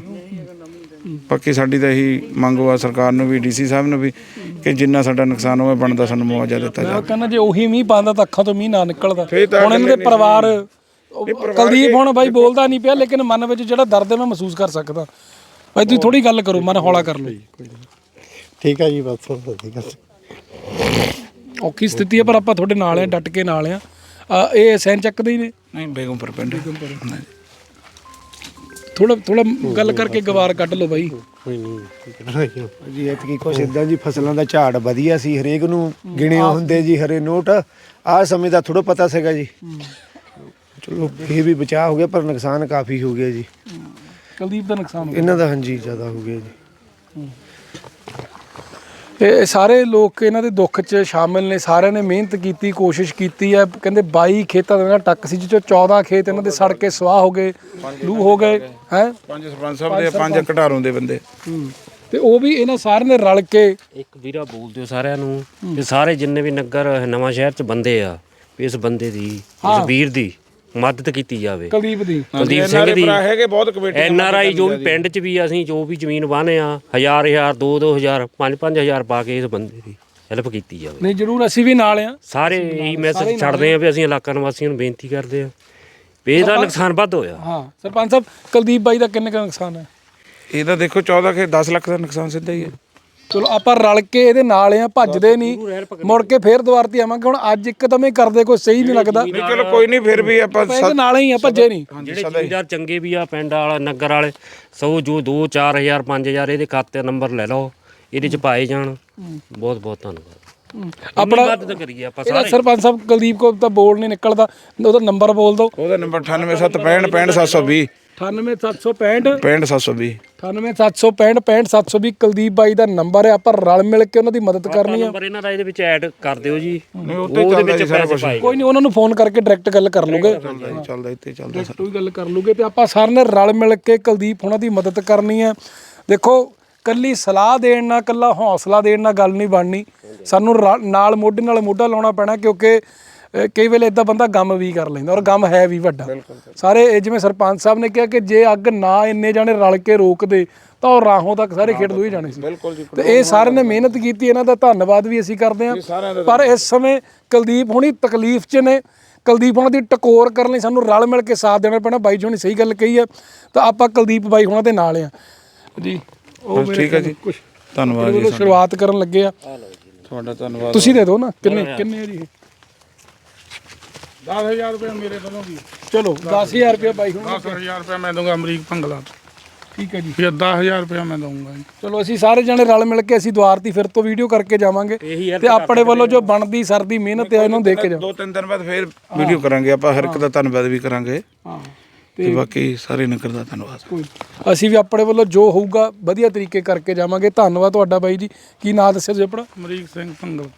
ਬਾਕੀ ਸਾਡੀ ਤਾਂ ਇਹੀ ਮੰਗ ਆ ਸਰਕਾਰ ਨੂੰ ਵੀ ਡੀਸੀ ਸਾਹਿਬ ਨੂੰ ਵੀ ਕਿ ਜਿੰਨਾ ਸਾਡਾ ਨੁਕਸਾਨ ਹੋਇਆ ਬਣਦਾ ਸਾਨੂੰ ਮੁਆਵਜ਼ਾ ਦਿੱਤਾ ਮੈਂ ਜਾਵੇ। ਕਹਿੰਦਾ ਜੇ ਉਹੀ ਮੀਂਹ ਪਾਉਂਦਾ ਤਾਂ ਅੱਖਾਂ ਤੋਂ ਮੀਂਹ ਨਾ ਨਿਕਲਦਾ। ਹੁਣ ਇਹਨਾਂ ਦੇ ਪਰਿਵਾਰ ਕੁਲਦੀਪ ਹੁਣ ਬਾਈ ਬੋਲਦਾ ਨਹੀਂ ਪਿਆ ਲੇਕਿਨ ਮਨ ਵਿੱਚ ਜਿਹੜਾ ਦਰਦ ਹੈ ਮੈਂ ਮਹਿਸੂਸ ਕਰ ਸਕਦਾ। ਬਾਈ ਤੁਸੀਂ ਥੋੜੀ ਗੱਲ ਕਰੋ ਮਨ ਹੌਲਾ ਕਰ ਲਓ। ਠੀਕ ਹੈ ਜੀ ਬਸ ਹੋਰ ਵਧੀਆ ਔਖੀ ਸਥਿਤੀ ਹੈ ਪਰ ਆਪਾਂ ਤੁਹਾਡੇ ਨਾਲ ਆ ਡਟ ਕੇ ਨਾਲ ਆ ਆ, ਇਹ ਸੈਨ ਚੱਕਦੇ ਹੀ ਨੇ? ਨਹੀਂ ਬੇਗਮਪੁਰ ਪਿੰਡ। ਥੋੜਾ ਥੋੜਾ ਗੱਲ ਕਰਕੇ ਗਵਾਰ ਕੱਢ ਲਓ ਬਾਈ। ਕੋਈ ਨਹੀਂ ਕਰਨਾ ਜੀ ਜੀ ਇਤਕੀ ਕੁਛ ਇਦਾਂ ਜੀ ਫਸਲਾਂ ਦਾ ਝਾੜ ਵਧੀਆ ਸੀ ਹਰੇਕ ਨੂੰ ਗਿਣੇ ਹੁੰਦੇ ਜੀ ਹਰੇ ਨੋਟ। ਆਹ ਸਮੇਂ ਦਾ ਥੋੜਾ ਪਤਾ ਸੀਗਾ ਜੀ। ਚਲੋ ਇਹ ਵੀ ਬਚਾਅ ਹੋ ਗਿਆ ਪਰ ਨੁਕਸਾਨ ਕਾਫੀ ਹੋ ਗਿਆ ਜੀ। ਕੁਲਦੀਪ ਦਾ ਨੁਕਸਾਨ ਹੋ ਗਿਆ। ਇਹਨਾਂ ਦਾ ਹਾਂਜੀ ਜ਼ਿਆਦਾ ਹੋ ਗਿਆ ਜੀ। ਇਹ ਸਾਰੇ ਲੋਕ ਇਹਨਾਂ ਦੇ ਦੁੱਖ 'ਚ ਸ਼ਾਮਿਲ ਨੇ ਸਾਰਿਆਂ ਨੇ ਮਿਹਨਤ ਕੀਤੀ ਕੋਸ਼ਿਸ਼ ਕੀਤੀ ਹੈ। ਕਹਿੰਦੇ 22 ਖੇਤਾਂ ਦਾ ਇਹਨਾਂ ਟੱਕ ਸੀ ਜਿਸ ਚੋਂ 14 ਖੇਤ ਇਹਨਾਂ ਦੇ ਸੜ ਕੇ ਸਵਾਹ ਹੋ ਗਏ ਲੂ ਹੋ ਗਏ ਹੈ? ਪੰਜ ਸਰਪੰਚ ਸਾਹਿਬ ਦੇ ਪੰਜ ਘਟਾਰੋਂ ਦੇ ਬੰਦੇ। ਤੇ ਉਹ ਵੀ ਇਹਨਾਂ ਸਾਰਿਆਂ ਨੇ ਰਲ ਕੇ ਇੱਕ ਵੀਰਾ ਬੋਲ ਦਿਓ ਸਾਰਿਆਂ ਨੂੰ ਕਿ ਸਾਰੇ ਜਿੰਨੇ ਵੀ ਨਗਰ ਨਵਾਂ ਸ਼ਹਿਰ ਚ ਬੰਦੇ ਆ ਇਸ ਬੰਦੇ ਦੀ ਇਸ ਵੀਰ ਦੀ ਮਦਦ ਕੀਤੀ ਜਾਵੇ। ਕੁਲਦੀਪ ਦੀ। ਕੁਲਦੀਪ ਸਿੰਘ ਦੀ ਭਰਾ ਹੈਗੇ ਬਹੁਤ ਕਮੇਟੀ ਐਨ ਆਰ ਆਈ ਜੋ ਵੀ ਪਿੰਡ 'ਚ ਵੀ ਅਸੀਂ ਜੋ ਵੀ ਜ਼ਮੀਨ ਵਾਹਨੇ ਆ ਹਜ਼ਾਰ ਹਜ਼ਾਰ ਦੋ ਦੋ ਹਜ਼ਾਰ ਪੰਜ ਪੰਜ ਹਜ਼ਾਰ ਪਾ ਕੇ ਇਸ ਬੰਦੇ ਦੀ ਹੈਲਪ ਕੀਤੀ ਜਾਵੇ। ਨਹੀਂ ਜ਼ਰੂਰ ਅਸੀਂ ਵੀ ਨਾਲ ਆ ਸਾਰੇ ਇਹੀ ਮੈਸੇਜ ਛੱਡਦੇ ਆ ਵੀ ਅਸੀਂ ਇਲਾਕਾ ਨਿਵਾਸੀਆਂ ਨੂੰ ਬੇਨਤੀ ਕਰਦੇ ਆ ਵੀ ਇਹਦਾ ਨੁਕਸਾਨ ਵੱਧ ਹੋਇਆ। ਹਾਂ ਸਰਪੰਚ ਸਾਹਿਬ ਕੁਲਦੀਪ ਬਾਈ ਦਾ ਕਿੰਨੇ ਕੁ ਨੁਕਸਾਨ ਹੈ? ਇਹਦਾ ਦੇਖੋ 14 ਕੇ 10 ਲੱਖ ਦਾ ਨੁਕਸਾਨ ਸਿੱਧਾ ਹੀ ਹੈ। ਚਲੋ ਆਪਾਂ ਰਲ ਕੇ ਇਹਦੇ ਨਾਲ ਆ ਭੱਜਦੇ ਨਹੀਂ। ਮੁੜ ਕੇ ਫੇਰ ਦੁਆਰ ਤੇ ਆਵਾਂਗੇ। ਹੁਣ ਅੱਜ ਇੱਕਦਮ ਹੀ ਕਰਦੇ ਕੋਈ ਸਹੀ ਨਹੀਂ ਲੱਗਦਾ। ਨਹੀਂ ਚਲੋ ਕੋਈ ਨਹੀਂ ਫਿਰ ਵੀ ਆਪਾਂ ਆਪਾਂ ਇਹਦੇ ਨਾਲ ਹੀ ਆ ਭੱਜੇ ਨਹੀਂ। ਜਿਹੜੇ ਜ਼ਿਮੀਂਦਾਰ ਚੰਗੇ ਵੀ ਆ ਪਿੰਡ ਵਾਲਾ ਨਗਰ ਵਾਲੇ ਸੌ ਜੋ 2 4000 5000 ਇਹਦੇ ਖਾਤੇ ਨੰਬਰ ਲੈ ਲਓ ਇਹਦੇ ਚ ਪਾਏ ਜਾਣ। ਬਹੁਤ ਬਹੁਤ ਧੰਨਵਾਦ। ਆਪਣਾ ਮਦਦ ਕਰੀਏ ਆਪਾਂ ਇਹਦਾ ਸਰਪੰਚ ਸਾਹਿਬ ਕੁਲਦੀਪ ਕੋ ਤਾਂ ਬੋਲ ਨਹੀਂ ਨਿਕਲਦਾ। ਉਹਦਾ ਨੰਬਰ ਬੋਲ ਦਿਓ। ਉਹਦਾ ਨੰਬਰ 98765 65720 98765. 65720 98765 65720 ਕੁਲਦੀਪ ਬਾਈ ਦਾ ਨੰਬਰ ਹੈ ਆਪਾਂ ਰਲ ਮਿਲ ਕੇ ਉਹਨਾਂ ਦੀ ਮਦਦ ਕਰਨੀ ਆ। ਨੰਬਰ ਇਹਨਾਂ ਦਾ ਇਹਦੇ ਵਿੱਚ ਐਡ ਕਰ ਦਿਓ ਜੀ। ਨਹੀਂ ਉੱਤੇ ਉਹਦੇ ਚੱਲਦਾ ਵਿੱਚ ਜੀ ਸਾਰਾ ਕੁਝ ਕੋਈ ਨਹੀਂ ਉਹਨਾਂ ਨੂੰ ਫੋਨ ਕਰਕੇ ਡਾਇਰੈਕਟ ਗੱਲ ਕਰ ਲੂਗੇ। ਚੱਲਦਾ ਜੀ, ਚੱਲਦਾ ਇੱਥੇ ਚੱਲਦਾ ਡਾਇਰੈਕਟ ਹੀ ਗੱਲ ਕਰ ਲੂਗੇ ਤੇ ਆਪਾਂ ਸਾਰਿਆਂ ਨੇ ਰਲ ਮਿਲ ਕੇ ਕੁਲਦੀਪ ਉਹਨਾਂ ਦੀ ਮਦਦ ਕਰਨੀ ਹੈ ਦੇਖੋ ਕੱਲੀ ਸਲਾਹ ਦੇਣ ਨਾਲ ਕੱਲਾ ਹੌਸਲਾ ਦੇਣ ਨਾਲ ਗੱਲ ਨਹੀਂ ਬਣਨੀ। ਸਾਨੂੰ ਨਾਲ ਮੋਢੇ ਨਾਲ ਮੋਢਾ ਲਾਉਣਾ ਪੈਣਾ ਕਿਉਂਕਿ ਕਈ ਵੇਲੇ ਇਦਾਂ ਬੰਦਾ ਗਮ ਵੀ ਕਰ ਲੈਂਦਾ ਔਰ ਗਮ ਹੈ ਵੀ ਵੱਡਾ। ਸਾਰੇ। ਇਹ ਜਿਵੇਂ ਸਰਪੰਚ ਸਾਹਿਬ ਨੇ ਕਿਹਾ ਕਿ ਜੇ ਅੱਗ ਨਾ ਇੰਨੇ ਜਾਣੇ ਰਲ ਕੇ ਰੋਕਦੇ ਤਾਂ ਉਹ ਰਾਹੋਂ ਤੱਕ ਸਾਰੇ ਖੇਡ ਦੋਈ ਜਾਣੇ ਸੀ। ਤੇ ਇਹ ਸਾਰਿਆਂ ਨੇ ਮਿਹਨਤ ਕੀਤੀ ਇਹਨਾਂ ਦਾ ਧੰਨਵਾਦ ਵੀ ਅਸੀਂ ਕਰਦੇ ਹਾਂ। ਪਰ ਇਸ ਸਮੇਂ ਕੁਲਦੀਪ ਹੁਣੀ ਤਕਲੀਫ 'ਚ ਨੇ। ਕੁਲਦੀਪ ਹੁਣਾਂ ਦੀ ਟਕੋਰ ਕਰਨ ਲਈ ਸਾਨੂੰ ਰਲ ਮਿਲ ਕੇ ਸਾਥ ਦੇਣਾ ਪੈਣਾ। ਬਾਈ ਜੀ ਹੁਣੀ ਸਹੀ ਗੱਲ ਕਹੀ ਹੈ। ਤਾਂ ਆਪਾਂ ਕੁਲਦੀਪ ਬਾਈ ਹੁਣਾਂ ਦੇ ਨਾਲ ਆ ਜੀ। ਉਹ ਠੀਕ ਹੈ ਜੀ। ਧੰਨਵਾਦ ਜੀ ਸ਼ੁਰੂਆਤ ਕਰਨ ਲੱਗੇ ਆ ਤੁਹਾਡਾ ਧੰਨਵਾਦ। ਤੁਸੀਂ ਦੇ ਦਿਓ ਨਾ। ਕਿੰਨੇ ਕਿੰਨੇ ਆ ਜੀ ਇਹ? 10000 ਰੁਪਏ ਮੇਰੇ ਵੱਲੋਂ ਵੀ। ਚਲੋ 10000 ਰੁਪਏ ਬਾਈ ਹੁਣ। 10000 ਰੁਪਏ ਮੈਂ ਦਊਂਗਾ ਅਮਰੀਕ ਭੰਗਲਾ ਤੋਂ। ਠੀਕ ਹੈ ਜੀ। ਫਿਰ 10000 ਰੁਪਏ ਮੈਂ ਦਊਂਗਾ ਜੀ। ਚਲੋ ਅਸੀਂ ਸਾਰੇ ਜਣੇ ਰਲ ਮਿਲ ਕੇ ਅਸੀਂ ਦੁਆਰ ਦੀ ਫਿਰ ਤੋਂ ਵੀਡੀਓ ਕਰਕੇ ਜਾਵਾਂਗੇ। ਤੇ ਆਪਣੇ ਵੱਲੋਂ ਜੋ ਬਣਦੀ ਸਰਦੀ ਮਿਹਨਤ ਹੈ ਇਹਨੂੰ ਦੇ ਕੇ ਜਾਓ। ਦੋ ਤਿੰਨ ਦਿਨ ਬਾਅਦ ਫਿਰ ਵੀਡੀਓ ਕਰਾਂਗੇ ਆਪਾਂ ਹਰ ਇੱਕ ਦਾ ਧੰਨਵਾਦ ਵੀ ਕਰਾਂਗੇ। ਹਾਂ। ਤੇ ਬਾਕੀ ਸਾਰੇ ਨਗਰ ਦਾ ਧੰਨਵਾਦ। ਅਸੀਂ ਵੀ ਆਪਣੇ ਵੱਲੋਂ ਜੋ ਹੋਊਗਾ ਵਧੀਆ ਤਰੀਕੇ ਕਰਕੇ ਜਾਵਾਂਗੇ। ਧੰਨਵਾਦ ਤੁਹਾਡਾ ਬਾਈ ਜੀ। ਕੀ ਨਾਂ ਦੱਸਿਆ ਤੁਸੀਂ ਆਪਣਾ? ਅਮਰੀਕ ਸਿੰਘ ਭੰਗਲ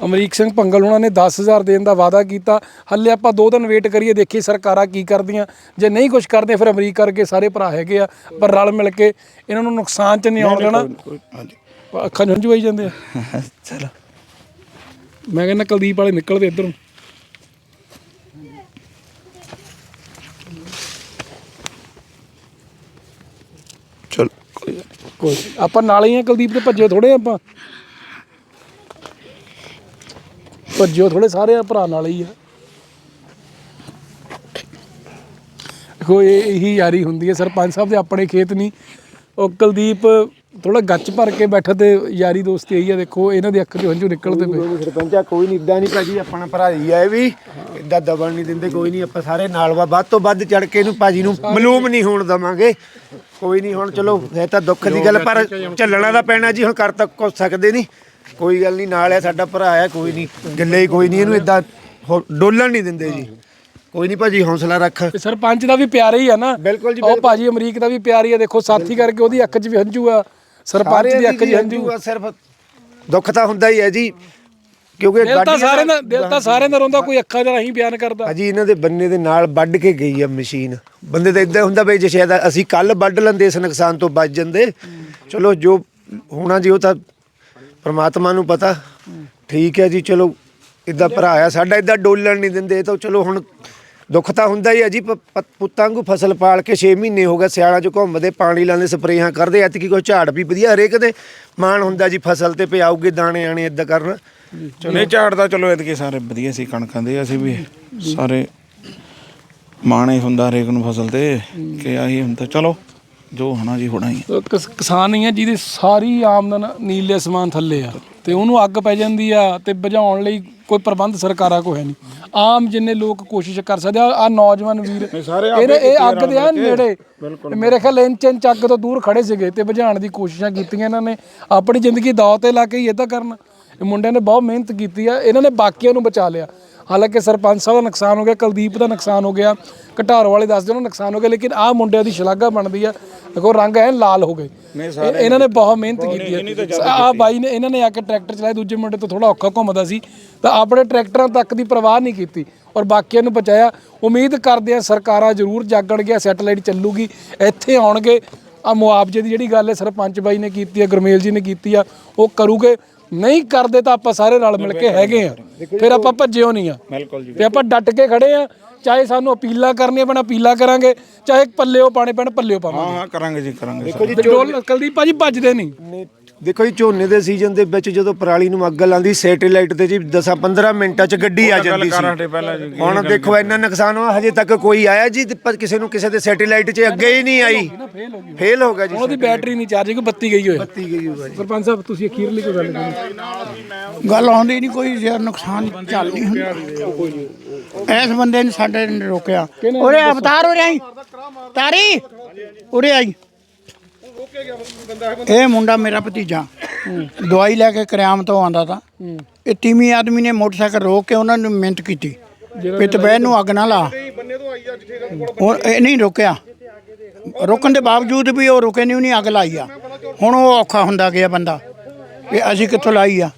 ਅਮਰੀਕ ਸਿੰਘ ਭੰਗਲ ਉਹਨਾਂ ਨੇ 10000 ਦੇਣ ਦਾ ਵਾਅਦਾ ਕੀਤਾ। ਹੱਲੇ ਆਪਾਂ ਦੋ ਦਿਨ ਵੇਟ ਕਰੀਏ ਦੇਖੀਏ ਸਰਕਾਰਾਂ ਕੀ ਕਰਦੀਆਂ। ਜੇ ਨਹੀਂ ਕੁਝ ਕਰਦੇ ਫਿਰ ਅਮਰੀਕ ਕਰਕੇ ਸਾਰੇ ਭਰਾ ਹੈਗੇ ਆ ਪਰ ਰਲ ਮਿਲ ਕੇ ਇਹਨਾਂ ਨੂੰ ਨੁਕਸਾਨ ਚ ਨਹੀਂ ਆਉਣ ਦੇਣਾ। ਹਾਂਜੀ। ਅੱਖਾਂ ਆਈ ਜਾਂਦੇ ਆ। ਚਲੋ। ਮੈਂ ਕਹਿੰਦਾ ਕੁਲਦੀਪ ਵਾਲੇ ਨਿਕਲਦੇ ਇੱਧਰੋਂ। ਚਲੋ। ਕੋਈ। ਆਪਾਂ ਨਾਲ ਹੀ ਆ ਕੁਲਦੀਪ ਦੇ ਭੱਜੇ ਥੋੜੇ ਆਪਾਂ? ਭੱਜਿਓ ਥੋੜੇ ਸਾਰੇ ਆ ਭਰਾ ਨਾਲ ਹੀ ਆ। ਦੇਖੋ ਇਹ ਯਾਰੀ ਹੁੰਦੀ ਹੈ ਸਰਪੰਚ ਸਾਹਿਬ ਦੇ ਆਪਣੇ ਖੇਤ ਨਹੀਂ। ਉਹ ਕੁਲਦੀਪ ਥੋੜਾ ਗੱਚ ਭਰ ਕੇ ਬੈਠਾ ਤੇ ਯਾਰੀ ਦੋਸਤੀ ਇਹੀ ਆ ਦੇਖੋ ਇਹਨਾਂ ਦੇ ਅੱਖ ਚੋਂ ਹੰਝੂ ਨਿਕਲਦੇ ਪਏ। ਸਰਪੰਚਾ ਕੋਈ ਨਹੀਂ ਇਦਾਂ ਨਹੀਂ ਭਾਜੀ ਆਪਣਾ ਭਰਾ ਹੀ ਆ ਇਹ ਵੀ। ਇਦਾਂ ਦਬਣ ਨਹੀਂ ਦਿੰਦੇ ਕੋਈ ਨਹੀਂ ਆਪਾਂ ਸਾਰੇ ਨਾਲ ਵਾ। ਵੱਧ ਤੋਂ ਵੱਧ ਚੜ ਕੇ ਇਹਨੂੰ ਭਾਜੀ ਨੂੰ ਮਲੂਮ ਨਹੀਂ ਹੋਣ ਦਵਾਂਗੇ। ਕੋਈ ਨਹੀਂ ਹੁਣ ਚਲੋ ਇਹ ਤਾਂ ਦੁੱਖ ਦੀ ਗੱਲ ਪਰ ਚੱਲਣਾ ਤਾਂ ਪੈਣਾ ਜੀ ਹੁਣ ਕਰ ਤਾਂ ਕੁਝ ਸਕਦੇ ਨਹੀਂ। ਕੋਈ ਗੱਲ ਨਹੀਂ ਨਾਲ ਹੈ ਸਾਡਾ ਭਰਾ ਹੈ ਕੋਈ ਨਹੀਂ। ਗੱਲੇ ਹੀ ਕੋਈ ਨਹੀਂ ਇਹਨੂੰ ਇਦਾਂ ਡੋਲਣ ਨਹੀਂ ਦਿੰਦੇ ਜੀ। ਕੋਈ ਨਹੀਂ ਭਾਜੀ ਹੌਸਲਾ ਰੱਖ। ਤੇ ਸਰਪੰਚ ਦਾ ਵੀ ਪਿਆਰਾ ਹੀ ਆ ਨਾ। ਬਿਲਕੁਲ ਜੀ, ਉਹ ਭਾਜੀ ਅਮਰੀਕ ਦਾ ਵੀ ਪਿਆਰ ਹੀ ਆ ਦੇਖੋ ਸਾਥੀ ਕਰਕੇ ਉਹਦੀ ਅੱਖ 'ਚ ਵੀ ਹੰਝੂ ਆ। ਸਰਪੰਚ ਦੀ ਅੱਖ 'ਚ ਹੰਝੂ ਆ, ਸਿਰਫ ਦੁੱਖ ਤਾਂ ਹੁੰਦਾ ਹੀ ਹੈ ਜੀ। ਕਿਉਂਕਿ ਦਿਲ ਤਾਂ ਗਾਡੀਆਂ ਸਾਰਿਆਂ ਦਾ ਦਿਲ ਤਾਂ ਸਾਰਿਆਂ ਦਾ ਰੋਂਦਾ ਕੋਈ ਅੱਖਾਂ 'ਚ ਨਹੀਂ ਬਿਆਨ ਕਰਦਾ। ਅਜੀ ਇਹਨਾਂ ਦੇ ਬੰਨੇ ਦੇ ਨਾਲ ਵੱਢ ਕੇ ਗਈ ਆ ਮਸ਼ੀਨ। ਬੰਦੇ ਤਾਂ ਇਦਾਂ ਹੁੰਦਾ ਬਈ ਜੇ ਸ਼ਾਇਦ ਅਸੀਂ ਕੱਲ ਵੱਢ ਲੈਂਦੇ ਇਸ ਨੁਕਸਾਨ ਤੋਂ ਬਚ ਜਾਂਦੇ। ਚਲੋ ਜੋ ਹੋਣਾ ਜੀ ਉਹ ਤਾਂ ਪ੍ਰਮਾਤਮਾ ਨੂੰ ਪਤਾ। ਠੀਕ ਹੈ ਜੀ ਚਲੋ ਇਦਾਂ ਭਰਾ ਆ ਸਾਡਾ ਇਦਾਂ ਡੋਲਣ ਨਹੀਂ ਦਿੰਦੇ ਇਹ ਤਾਂ ਚਲੋ ਹੁਣ ਦੁੱਖ ਤਾਂ ਹੁੰਦਾ ਹੀ ਆ ਜੀ ਪੁੱਤਾਂ ਨੂੰ ਫਸਲ ਪਾਲ ਕੇ 6 ਮਹੀਨੇ ਹੋ ਗਏ ਸਿਆਲਾਂ 'ਚ ਘੁੰਮਦੇ ਪਾਣੀ ਲਾਉਂਦੇ ਸਪਰੇਹਾਂ ਕਰਦੇ ਐਤਕੀ ਕੋਈ ਝਾੜ ਵੀ ਵਧੀਆ ਹਰੇਕ ਦੇ ਮਾਣ ਹੁੰਦਾ ਜੀ ਫਸਲ ਤੇ ਪਿਆਉਗੇ ਦਾਣੇ ਆਣੇ ਇਦਾਂ ਕਰਨ। ਨਹੀਂ ਝਾੜ ਦਾ ਚਲੋ ਇਤਕੇ ਸਾਰੇ ਵਧੀਆ ਸੀ ਕਣਕਾਂ ਦੇ ਅਸੀਂ ਵੀ ਸਾਰੇ ਮਾਣੇ ਹੁੰਦਾ ਹਰੇਕ ਨੂੰ ਫਸਲ ਤੇ ਕਿ ਆਹੀ ਹੁੰਦਾ ਚਲੋ। ਜੋ ਹੋਣਾ ਜੀ ਹੋਣਾ ਹੀ ਕਿਸ- ਕਿਸਾਨ ਹੀ ਆ ਜਿਹਦੀ ਸਾਰੀ ਆਮਦਨ ਨੀਲੇ ਅਸਮਾਨ ਥੱਲੇ ਆ ਤੇ ਉਹਨੂੰ ਅੱਗ ਪੈ ਜਾਂਦੀ ਆ ਤੇ ਬੁਝਾਉਣ ਲਈ ਕੋਈ ਪ੍ਰਬੰਧ ਸਰਕਾਰਾਂ ਕੋ ਹੈ ਨਹੀਂ। ਆਮ ਜਿੰਨੇ ਲੋਕ ਕੋਸ਼ਿਸ਼ ਕਰ ਸਕਦੇ ਆ ਆ ਨੌਜਵਾਨ ਵੀਰ ਇਹਨੇ ਇਹ ਅੱਗ ਦੇ ਆ ਨੇੜੇ। ਤੇ ਮੇਰੇ ਖਿਆਲ ਇੰਚ ਇੰਚ ਅੱਗ ਤੋਂ ਦੂਰ ਖੜੇ ਸੀਗੇ ਤੇ ਬੁਝਾਉਣ ਦੀ ਕੋਸ਼ਿਸ਼ਾਂ ਕੀਤੀਆਂ ਇਹਨਾਂ ਨੇ। ਆਪਣੀ ਜ਼ਿੰਦਗੀ ਦਾਅ ਤੇ ਲਾ ਕੇ ਹੀ ਇਹ ਤਾਂ ਕਰਨ। ਇਹ ਮੁੰਡਿਆਂ ਨੇ ਬਹੁਤ ਮਿਹਨਤ ਕੀਤੀ ਆ ਇਹਨਾਂ ਨੇ ਬਾਕੀਆਂ ਨੂੰ ਬਚਾ ਲਿਆ। ਹਾਲਾਂਕਿ ਸਰਪੰਚ ਸਾਹਿਬ ਦਾ ਨੁਕਸਾਨ ਹੋ ਗਿਆ ਕੁਲਦੀਪ ਦਾ ਨੁਕਸਾਨ ਹੋ ਗਿਆ ਘਟਾਰ ਵਾਲੇ ਦੱਸਦੇ ਉਹਨਾਂ ਨੁਕਸਾਨ ਹੋ ਗਿਆ ਲੇਕਿਨ ਆਹ ਮੁੰਡਿਆਂ ਦੀ ਸ਼ਲਾਘਾ ਬਣਦੀ ਆ। ਦੇਖੋ ਰੰਗ ਐ ਲਾਲ ਹੋ ਗਏ। ਇਹ- ਇਹਨਾਂ ਨੇ ਬਹੁਤ ਮਿਹਨਤ ਕੀਤੀ ਹੈ ਆ। ਬਾਈ ਨੇ ਇਹਨਾਂ ਨੇ ਆ ਕੇ ਟਰੈਕਟਰ ਚਲਾਇਆ ਦੂਜੇ ਮੁੰਡੇ ਤੋਂ ਥੋੜਾ ਔਖਾ ਘੁੰਮਦਾ ਸੀ। ਤਾਂ ਆਪਣੇ ਟਰੈਕਟਰਾਂ ਤੱਕ ਦੀ ਪਰਵਾਹ ਨਹੀਂ ਕੀਤੀ ਔਰ ਬਾਕੀਆਂ ਨੂੰ ਬਚਾਇਆ। ਉਮੀਦ ਕਰਦੇ ਆ ਸਰਕਾਰਾਂ ਜ਼ਰੂਰ ਜਾਗਣਗੀਆਂ ਸੈਟਲਾਈਟ ਚੱਲੂਗੀ ਇੱਥੇ ਆਉਣਗੇ। ਆ ਮੁਆਵਜ਼ੇ ਦੀ ਜਿਹੜੀ ਗੱਲ ਹੈ ਸਰਪੰਚ ਬਾਈ ਨੇ ਕੀਤੀ ਹੈ ਗੁਰਮੇਲ ਜੀ ਨੇ ਕੀਤੀ ਆ ਉਹ ਕਰੂਗੇ। ਨਹੀਂ ਕਰਦੇ ਤਾਂ ਆਪਾਂ ਸਾਰੇ ਰਲ ਮਿਲ ਕੇ ਹੈਗੇ ਆ। ਫਿਰ ਆਪਾਂ ਭੱਜਿਓ ਨਹੀਂ ਆ। ਬਿਲਕੁਲ ਜੀ ਤੇ ਆਪਾਂ ਡਟ ਕੇ ਖੜੇ ਆ। ਚਾਹੇ ਸਾਨੂੰ ਅਪੀਲਾਂ ਕਰਨੀਆਂ ਪੈਣ ਅਪੀਲਾਂ ਕਰਾਂਗੇ। ਚਾਹੇ ਪੱਲਿਓ ਪਾਣੇ ਪੈਣ ਪੱਲਿਓ ਪਾਵਾਂਗੇ। ਹਾਂ ਹਾਂ ਕਰਾਂਗੇ ਜੀ ਕਰਾਂਗੇ ਸਰ। ਤੇ ਡੋਲ ਕੁਲਦੀਪ ਭਾਜੀ ਭੱਜਦੇ ਨਹੀਂ ਦੇਖੋ ਜੀ ਝੋਨੇ ਦੇ ਸੀਜ਼ਨ ਦੇ ਵਿੱਚ ਜਦੋਂ ਪਰਾਲੀ ਨੂੰ ਅੱਗ ਲਾਂਦੀ ਸੈਟੇਲਾਈਟ ਤੇ ਜੀ 10 15 ਮਿੰਟਾਂ 'ਚ ਗੱਡੀ ਆ ਜਾਂਦੀ ਕਰ ਸੀ। ਜੀ ਹੁਣ ਦੇਖੋ ਇੰਨਾ ਨੁਕਸਾਨ ਹੋਇਆ ਹਜੇ ਤੱਕ ਕੋਈ ਆਇਆ ਜੀ ਤੇ ਪਰ ਕਿਸੇ ਨੂੰ ਕਿਸੇ ਦੇ ਸੈਟੇਲਾਈਟ 'ਚ ਅੱਗੇ ਹੀ ਨਹੀਂ ਆਈ। ਫੇਲ ਹੋ ਗਿਆ ਜੀ ਉਹਦੀ ਬੈਟਰੀ ਨਹੀਂ ਚਾਰਜ ਕਿ ਬੱਤੀ ਗਈ ਹੋਏ। ਬੱਤੀ ਗਈ ਹੋਈ ਸਰਪੰਚ ਸਾਹਿਬ ਤੁਸੀਂ ਅਖੀਰਲੀ ਕੋਈ ਗੱਲ ਕਰਨੀ? ਗੱਲ ਆਉਂਦੀ ਨਹੀਂ ਕੋਈ ਯਾਰ ਨੁਕਸਾਨ ਚੱਲ ਨਹੀਂ ਹੁੰਦਾ। ਇਸ ਬੰਦੇ ਨੇ ਸਾਡੇ ਨੇ ਰੋਕਿਆ। ਉਰੇ ਅਵਤਾਰ ਉਰੇ ਆਈ। ਤਾਰੀ ਉਰੇ ਆਈ। ਇਹ ਮੁੰਡਾ ਮੇਰਾ ਭਤੀਜਾ। ਦਵਾਈ ਲੈ ਕੇ ਕਰਿਆਮ ਤੋਂ ਆਂਦਾ ਤਾਂ। ਇਹ ਤੀਵੀਂ ਆਦਮੀ ਨੇ ਮੋਟਰਸਾਈਕਲ ਰੋਕ ਕੇ ਉਹਨਾਂ ਨੂੰ ਮਿਹਨਤ ਕੀਤੀ। ਵੀ ਤਬੈਨ ਨੂੰ ਅੱਗ ਨਾ ਲਾ। ਹੁਣ ਇਹ ਨਹੀਂ ਰੋਕਿਆ। ਰੋਕਣ ਦੇ ਬਾਵਜੂਦ ਵੀ ਉਹ ਰੁਕੇ ਨਹੀਂ ਉਹਨੇ ਅੱਗ ਲਾਈ ਆ। ਹੁਣ ਉਹ ਔਖਾ ਹੁੰਦਾ ਗਿਆ ਬੰਦਾ। ਵੀ ਅਸੀਂ ਕਿੱਥੋਂ ਲਾਈ ਆ?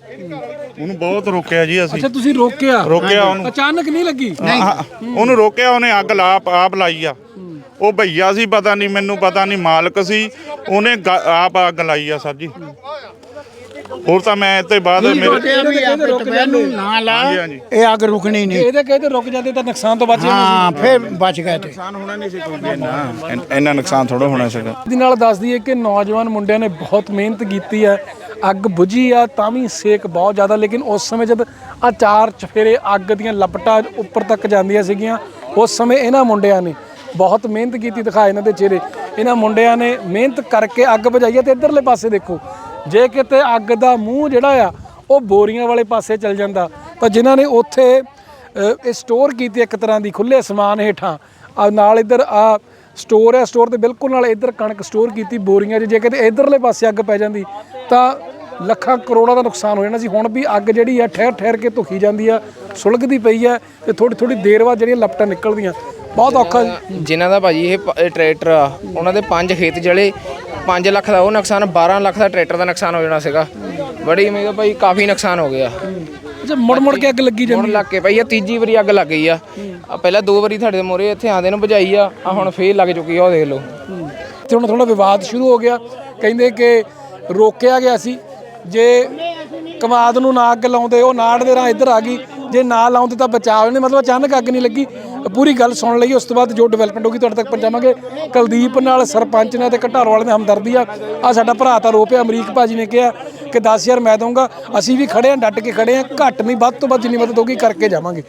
ਉਹਨੂੰ ਬਹੁਤ ਰੋਕਿਆ ਜੀ ਅਸੀਂ। ਅੱਛਾ ਤੁਸੀਂ ਰੋਕਿਆ? ਰੋਕਿਆ ਉਹਨੂੰ। ਅਚਾਨਕ ਨਹੀਂ ਲੱਗੀ? ਹਾਂ, ਉਹਨੂੰ ਰੋਕਿਆ ਉਹਨੇ ਅੱਗ ਲਾ ਆਪ ਲਾਈ ਆ। ਉਹ ਭਈਆ ਸੀ ਪਤਾ ਨਹੀਂ ਮੈਨੂੰ ਪਤਾ ਨਹੀਂ ਮਾਲਕ ਸੀ। ਉਹਨੇ ਗ- ਆਪ ਅੱਗ ਲਾਈ ਆ ਸਰ ਜੀ। ਹੋਰ ਤਾਂ ਮੈਂ ਇਹ ਤੋਂ ਬਾਅਦ ਮੇਰੇ ਵੀ ਆਪੇ ਨੂੰ ਨਾ ਲਾ ਹਾਂਜੀ। ਇਹ ਅੱਗ ਰੁਕਣੀ ਨਹੀਂ। ਇਹਦੇ ਕਹਿੰਦੇ ਰੁਕ ਜਾਂਦੇ ਤਾਂ ਨੁਕਸਾਨ ਤੋਂ ਬਚ ਹਾਂ ਫਿਰ ਬਚ ਗਏ ਤੇ। ਨੁਕਸਾਨ ਹੋਣਾ ਨਹੀਂ ਸੀ ਕੋਈ ਵੀ ਇੰਨਾ। ਇਨ- ਇੰਨਾ ਨੁਕਸਾਨ ਥੋੜਾ ਹੋਣਾ ਸੀਗਾ। ਦੀ ਨਾਲ ਦੱਸ ਦਈਏ ਕਿ ਨੌਜਵਾਨ ਮੁੰਡਿਆਂ ਨੇ ਬਹੁਤ ਮਿਹਨਤ ਕੀਤੀ ਹੈ ਅੱਗ ਬੁਝੀ ਆ ਤਾਂ ਵੀ ਸੇਕ ਬਹੁਤ ਜ਼ਿਆਦਾ ਲੇਕਿਨ ਉਸ ਸਮੇਂ ਜਦ ਆ ਚਾਰ ਚਫੇਰੇ ਅੱਗ ਦੀਆਂ ਲਪਟਾਂ ਉੱਪਰ ਤੱਕ ਜਾਂਦੀਆਂ ਸੀਗੀਆਂ ਉਸ ਸਮੇਂ ਇਹਨਾਂ ਮੁੰਡਿਆਂ ਨੇ ਬਹੁਤ ਮਿਹਨਤ ਕੀਤੀ ਦਿਖਾ ਇਹਨਾਂ ਦੇ ਚਿਹਰੇ। ਇਹਨਾਂ ਮੁੰਡਿਆਂ ਨੇ ਮਿਹਨਤ ਕਰਕੇ ਅੱਗ ਬੁਝਾਈ ਹੈ ਤੇ ਇਧਰਲੇ ਪਾਸੇ ਦੇਖੋ, ਜੇ ਕਿਤੇ ਅੱਗ ਦਾ ਮੂੰਹ ਜਿਹੜਾ ਆ, ਉਹ ਬੋਰੀਆਂ ਵਾਲੇ ਪਾਸੇ ਚੱਲ ਜਾਂਦਾ, ਤਾਂ ਜਿਨ੍ਹਾਂ ਨੇ ਉੱਥੇ ਇਹ ਸਟੋਰ ਕੀਤੀ ਇੱਕ ਤਰ੍ਹਾਂ ਦੀ ਖੁੱਲੇ ਸਮਾਨ ਹੇਠਾਂ। ਆ ਨਾਲ ਇੱਧਰ ਆ ਸਟੋਰ ਹੈ ਸਟੋਰ ਦੇ ਬਿਲਕੁਲ ਨਾਲ ਇੱਧਰ ਕਣਕ ਸਟੋਰ ਕੀਤੀ ਬੋਰੀਆਂ 'ਚ ਜੇ ਕਿਤੇ ਇੱਧਰਲੇ ਪਾਸੇ ਅੱਗ ਪੈ ਜਾਂਦੀ, ਤਾਂ ਲੱਖਾਂ ਕਰੋੜਾਂ ਦਾ ਨੁਕਸਾਨ ਹੋ ਜਾਣਾ ਸੀ। ਹੁਣ ਵੀ ਅੱਗ ਜਿਹੜੀ ਆ ਠਹਿਰ ਠਹਿਰ ਕੇ ਧੁਖੀ ਜਾਂਦੀ ਆ, ਸੁਲਗਦੀ ਪਈ ਆ ਤੇ ਥੋੜੀ ਥੋੜੀ ਦੇਰ ਬਾਅਦ ਜਿਹੜੀਆਂ ਲਪਟਾਂ ਨਿਕਲਦੀਆਂ। ਬਹੁਤ ਔਖਾ ਜੀ। ਜਿਨ੍ਹਾਂ ਦਾ ਭਾਜੀ ਇਹ ਪ- ਇਹ ਟਰੈਕਟਰ ਆ ਉਹਨਾਂ ਦੇ ਪੰਜ ਖੇਤ ਜਲੇ 5 ਲੱਖ ਦਾ ਉਹ ਨੁਕਸਾਨ 12 ਲੱਖ ਦਾ ਟਰੈਕਟਰ ਦਾ ਨੁਕਸਾਨ ਹੋ ਜਾਣਾ ਸੀਗਾ। ਬੜੀ ਮੇਰਾ ਭਾਈ ਕਾਫੀ ਨੁਕਸਾਨ ਹੋ ਗਿਆ। ਅੱਛਾ ਮੁੜ ਮੁੜ ਕੇ ਅੱਗ ਲੱਗੀ ਹੁਣ ਜਾਂਦੀ ਲੱਗ ਕੇ ਭਾਈ ਆ ਤੀਜੀ ਵਾਰੀ ਅੱਗ ਲੱਗ ਗਈ ਆ। ਪਹਿਲਾਂ ਦੋ ਵਾਰੀ ਤੁਹਾਡੇ ਮੋਰੇ ਇੱਥੇ ਆਂਦੇ ਨੂੰ ਬੁਝਾਈ ਆ ਆ ਹੁਣ ਫੇਰ ਲੱਗ ਚੁੱਕੀ ਆ ਉਹ ਦੇਖ ਲਓ। ਤੇ ਹੁਣ ਥੋੜਾ ਵਿਵਾਦ ਸ਼ੁਰੂ ਹੋ ਗਿਆ। ਕਹਿੰਦੇ ਕਿ ਰੋਕਿਆ ਗਿਆ ਸੀ। ਜੇ ਕਮਾਦ ਨੂੰ ਨਾ ਅੱਗ ਲਾਉਂਦੇ ਉਹ ਨਾੜ ਦੇ ਰਾਂ ਇੱਧਰ ਆ ਗਈ। ਜੇ ਨਾ ਲਾਉਂਦੇ ਤਾਂ ਬਚਾਅ ਨਹੀਂ ਮਤਲਬ ਅਚਾਨਕ ਅੱਗ ਨਹੀਂ ਲੱਗੀ। ਪੂਰੀ ਗੱਲ ਸੁਣ ਲਈ, ਉਸ ਤੋਂ ਬਾਅਦ ਜੋ ਡਿਵੈਲਪਮੈਂਟ ਹੋਗੀ ਤੁਹਾਡੇ ਤੱਕ ਪਹੁੰਚਾਵਾਂਗੇ। ਕੁਲਦੀਪ ਨਾਲ ਸਰਪੰਚ ਨਾਲ ਤੇ ਘਟਾਰੋ ਵਾਲੇ ਨੇ ਹਮਦਰਦੀ ਆ। ਆ ਸਾਡਾ ਭਰਾ ਤਾਂ ਰੋ ਪਿਆ ਅਮਰੀਕ ਭਾਜੀ ਨੇ ਕਿਹਾ ਕਿ 10000 ਮੈਂ ਦਊਂਗਾ। ਅਸੀਂ ਵੀ ਖੜੇ ਆਂ, ਡਟ ਕੇ ਖੜੇ ਆਂ। ਘੱਟ ਨਹੀਂ, ਵੱਧ ਤੋਂ ਵੱਧ ਜਿੰਨੀ ਮਦਦ ਹੋਗੀ ਕਰਕੇ ਜਾਵਾਂਗੇ।